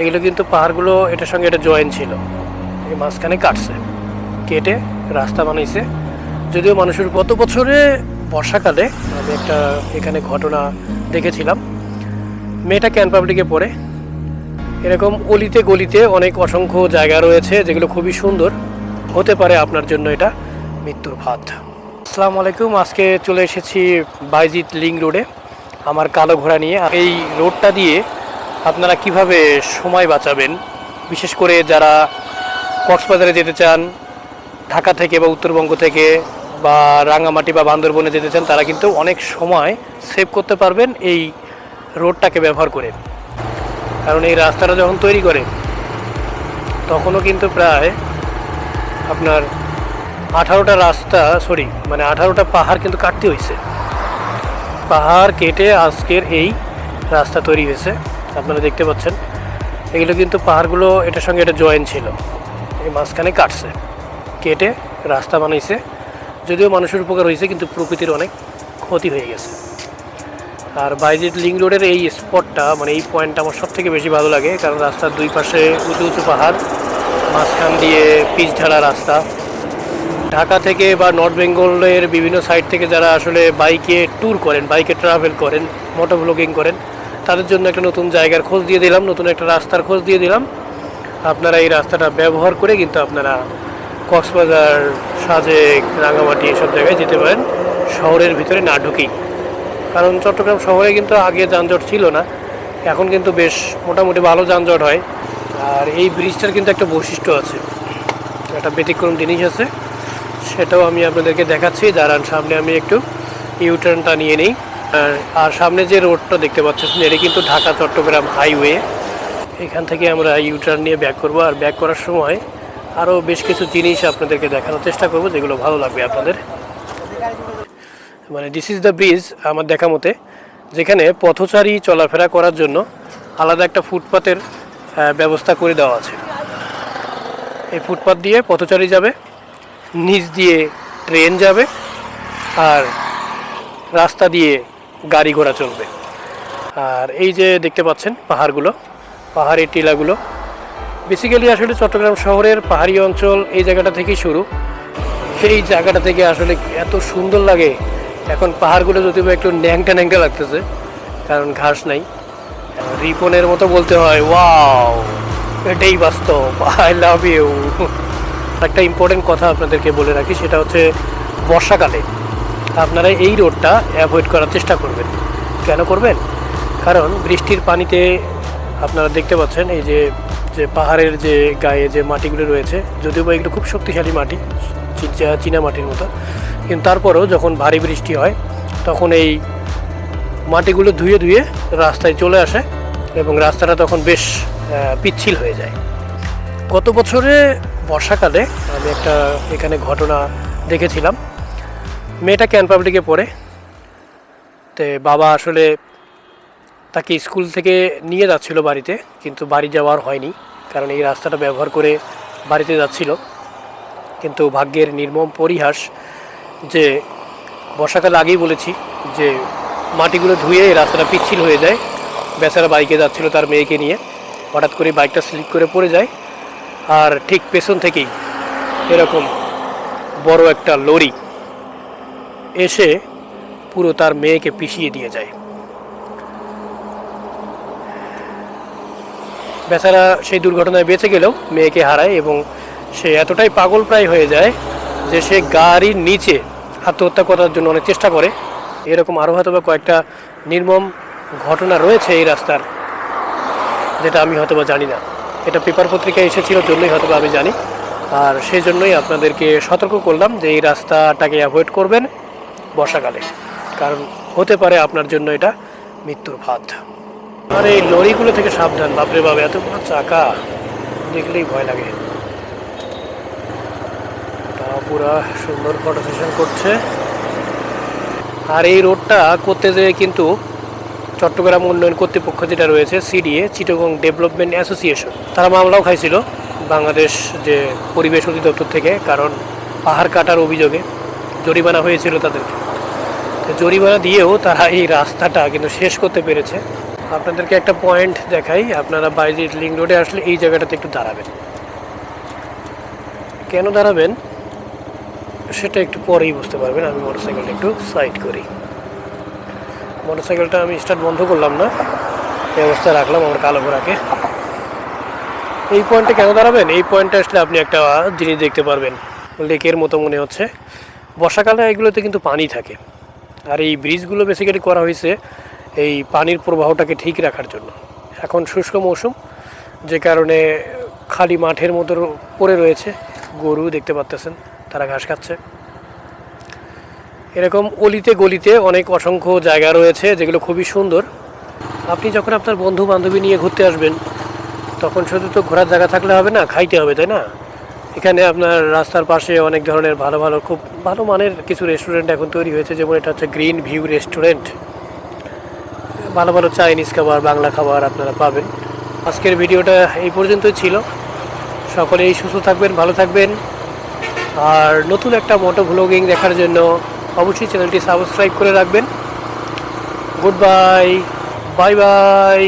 এগুলো কিন্তু পাহাড়গুলো এটার সঙ্গে এটা জয়েন ছিল। এই মাঝখানে কাটছে, কেটে রাস্তা বানাইছে। যদিও মানুষের গত বছরে বর্ষাকালে আমি একটা এখানে ঘটনা দেখেছিলাম। মেয়েটা ক্যান পাবলিকে পড়ে। এরকম অলিতে গলিতে অনেক অসংখ্য জায়গা রয়েছে যেগুলো খুবই সুন্দর। হতে পারে আপনার জন্য এটা মৃত্যুর ভাত আসসালামু আলাইকুম, আজকে চলে এসেছি বাইজিৎ লিং রোডে, আমার কালো ঘোড়া নিয়ে। এই রোডটা দিয়ে আপনারা কীভাবে সময় বাঁচাবেন? বিশেষ করে যারা কক্সবাজারে যেতে চান, ঢাকা থেকে বা উত্তরবঙ্গ থেকে বা রাঙামাটি বা বান্দরবনে যেতে চান, তারা কিন্তু অনেক সময় সেভ করতে পারবেন এই রোডটাকে ব্যবহার করে। কারণ এই রাস্তাটা যখন তৈরি করে, তখনও কিন্তু প্রায় আপনার আঠারোটা রাস্তা, সরি মানে আঠারোটা পাহাড় কিন্তু কাটতে হয়েছে। পাহাড় কেটে আজকের এই রাস্তা তৈরি হয়েছে। আপনারা দেখতে পাচ্ছেন। এগুলো কিন্তু পাহাড়গুলো, এটার সঙ্গে এটা জয়েন ছিল। এই মাঝখানে কাটছে। কেটে রাস্তা বানাইছে। যদিও মানুষের উপকার হয়েছে, কিন্তু প্রকৃতির অনেক ক্ষতি হয়ে গেছে। আর বাইজিৎ লিং রোডের এই স্পটটা মানে এই পয়েন্টটা আমার সব থেকে বেশি ভালো লাগে, কারণ রাস্তার দুই পাশে উঁচু উঁচু পাহাড়, মাঝখান দিয়ে পিচ ঢালা রাস্তা। ঢাকা থেকে বা নর্থ বেঙ্গলের বিভিন্ন সাইড থেকে যারা আসলে বাইকে ট্যুর করেন বাইকে ট্রাভেল করেন মোটো ব্লগিং করেন তাদের জন্য একটা নতুন জায়গার খোঁজ দিয়ে দিলাম, নতুন একটা রাস্তার খোঁজ দিয়ে দিলাম। আপনারা এই রাস্তাটা ব্যবহার করে কিন্তু আপনারা কক্সবাজার, সাজেক রাঙামাটি এসব জায়গায় যেতে পারেন, শহরের ভিতরে না ঢুকেই। কারণ চট্টগ্রাম শহরে কিন্তু আগে যানজট ছিল না, এখন কিন্তু বেশ মোটামুটি ভালো যানজট হয়। আর এই ব্রিজটার কিন্তু একটা বৈশিষ্ট্য আছে, একটা ব্যতিক্রম জিনিস আছে, সেটাও আমি আপনাদেরকে দেখাচ্ছি। দাঁড়ান, সামনে আমি একটু ইউটার্নটা নিয়ে নিই। আর সামনে যে রোডটা দেখতে পাচ্ছেন, এটা কিন্তু ঢাকা, চট্টগ্রাম হাইওয়ে। এখান থেকে আমরা ইউটার্ন নিয়ে ব্যাক করব। আর ব্যাক করার সময় আরও বেশ কিছু জিনিস আপনাদেরকে দেখানোর চেষ্টা করব, যেগুলো ভালো লাগবে আপনাদের। মানে দিস ইজ দ্য ব্রিজ আমার দেখা মতে, যেখানে পথচারী চলাফেরা করার জন্য আলাদা একটা ফুটপাতের ব্যবস্থা করে দেওয়া আছে। এই ফুটপাত দিয়ে পথচারী যাবে, নিচ দিয়ে ট্রেন যাবে, আর রাস্তা দিয়ে গাড়ি ঘোড়া চলবে। আর এই যে দেখতে পাচ্ছেন পাহাড়গুলো পাহাড়ি টিলাগুলো। বেসিক্যালি আসলে চট্টগ্রাম শহরের পাহাড়ি অঞ্চল এই জায়গাটা থেকেই শুরু। সেই জায়গাটা থেকে আসলে এত সুন্দর লাগে। এখন পাহাড়গুলো যদিও একটু ন্যাংটা ন্যাংটা লাগতেছে, কারণ ঘাস নাই। রিপনের মতো বলতে হয় ওয়াও এটাই বাস্তব আই লাভ ইউ একটা ইম্পর্টেন্ট কথা আপনাদেরকে বলে রাখি, সেটা হচ্ছে বর্ষাকালে। আপনারা এই রোডটা অ্যাভয়েড করার চেষ্টা করবেন। কেন করবেন? কারণ বৃষ্টির পানিতে আপনারা দেখতে পাচ্ছেন এই যে যে পাহাড়ের যে গায়ে যে মাটিগুলো রয়েছে, যদিও বা এগুলো খুব শক্তিশালী মাটি, চীনা মাটির মতো, কিন্তু তারপরেও যখন ভারী বৃষ্টি হয়, তখন এই মাটিগুলো ধুয়ে ধুয়ে রাস্তায় চলে আসে এবং রাস্তাটা তখন বেশ পিচ্ছিল হয়ে যায়। গত বছরে বর্ষাকালে আমি একটা এখানে ঘটনা দেখেছিলাম। মেয়েটা ক্যান পাবলিকে পড়ে? তে বাবা আসলে তাকে স্কুল থেকে নিয়ে যাচ্ছিল বাড়িতে, কিন্তু বাড়ি যাওয়ার হয়নি, কারণ এই রাস্তাটা ব্যবহার করে বাড়িতে যাচ্ছিল। কিন্তু ভাগ্যের নির্মম পরিহাস যে বর্ষাকাল আগেই বলেছি যে মাটিগুলো ধুয়ে রাস্তাটা পিচ্ছিল হয়ে যায়, বেচারা বাইকে যাচ্ছিল তার মেয়েকে নিয়ে, হঠাৎ করে বাইকটা স্লিপ করে পড়ে যায়, আর ঠিক পেছন থেকেই এরকম বড় একটা লরি এসে পুরো তার মেয়েকে পিষিয়ে দিয়ে যায়। বেচারা সেই দুর্ঘটনায় বেঁচে গেলেও মেয়েকে হারায় এবং সে এতটাই পাগল প্রায় হয়ে যায় যে সে গাড়ির নিচে আত্মহত্যা করার জন্য অনেক চেষ্টা করে। এরকম আরও হয়তো বা কয়েকটা নির্মম ঘটনা রয়েছে এই রাস্তার, যেটা আমি হয়তো জানি না। এটা পেপার পত্রিকায় এসেছিল জন্যই হয়তো আমি জানি। আর সেই জন্যই আপনাদেরকে সতর্ক করলাম যে এই রাস্তাটাকে অ্যাভয়েড করবেন। বর্ষাকালে। কারণ হতে পারে আপনার জন্য এটা মৃত্যুর ফাঁদ। আর এই লরিগুলো থেকে সাবধান, বাপরে বাবা এতগুলো চাকা, দেখলেই ভয় লাগে। পুরা সুন্দর ফটো সেশন করছে। আর এই রোডটা করতে যেয়ে কিন্তু চট্টগ্রাম উন্নয়ন কর্তৃপক্ষ যেটা রয়েছে, সিডিএ, চিটগং ডেভেলপমেন্ট অ্যাসোসিয়েশন। তারা মামলাও খাইছিল বাংলাদেশ যে পরিবেশ অধিদপ্তর থেকে, কারণ পাহাড় কাটার অভিযোগে। জরিমানা হয়েছিল তাদেরকে। জরিমানা দিয়েও তারা এই রাস্তাটা কিন্তু শেষ করতে পেরেছে। আপনাদেরকে একটা পয়েন্ট দেখাই, আপনারা বাইরে লিঙ্ক রোডে আসলে এই জায়গাটাতে একটু দাঁড়াবেন। কেন দাঁড়াবেন? সেটা একটু পরেই বুঝতে পারবেন। আমি মোটরসাইকেলটা একটু সাইড করি। মোটরসাইকেলটা আমি স্টার্ট বন্ধ করলাম না। এই রাখলাম আমার কালো ঘোড়াকে। এই পয়েন্টে কেন দাঁড়াবেন? এই পয়েন্টে আসলে আপনি একটা জিনিস দেখতে পারবেন। লেকের মতো মনে হচ্ছে। বর্ষাকালে এগুলোতে কিন্তু পানি থাকে। আর এই ব্রিজগুলো বেসিক্যালি করা হয়েছে এই পানির প্রবাহটাকে ঠিক রাখার জন্য। এখন শুষ্ক মৌসুম, যে কারণে খালি মাঠের মতো পড়ে রয়েছে। গরু দেখতে পাচ্তেছেন, তারা ঘাস খাচ্ছে। এরকম অলিতে গলিতে অনেক অসংখ্য জায়গা রয়েছে যেগুলো খুবই সুন্দর। আপনি যখন আপনার বন্ধু বান্ধবী নিয়ে ঘুরতে আসবেন, তখন শুধু তো ঘোরার জায়গা থাকলে হবে না, খাইতে হবে, তাই না? এখানে আপনার রাস্তার পাশে অনেক ধরনের ভালো ভালো, খুব ভালো মানের কিছু রেস্টুরেন্ট এখন তৈরি হয়েছে, যেমন এটা হচ্ছে গ্রিন ভিউ রেস্টুরেন্ট ভালো ভালো চাইনিজ খাবার, বাংলা খাবার আপনারা পাবেন। আজকের ভিডিওটা এই পর্যন্তই ছিল। সকলেই সুস্থ থাকবেন, ভালো থাকবেন। আর নতুন একটা মোটো ভ্লগিং দেখার জন্য অবশ্যই চ্যানেলটি সাবস্ক্রাইব করে রাখবেন। Good bye bye bye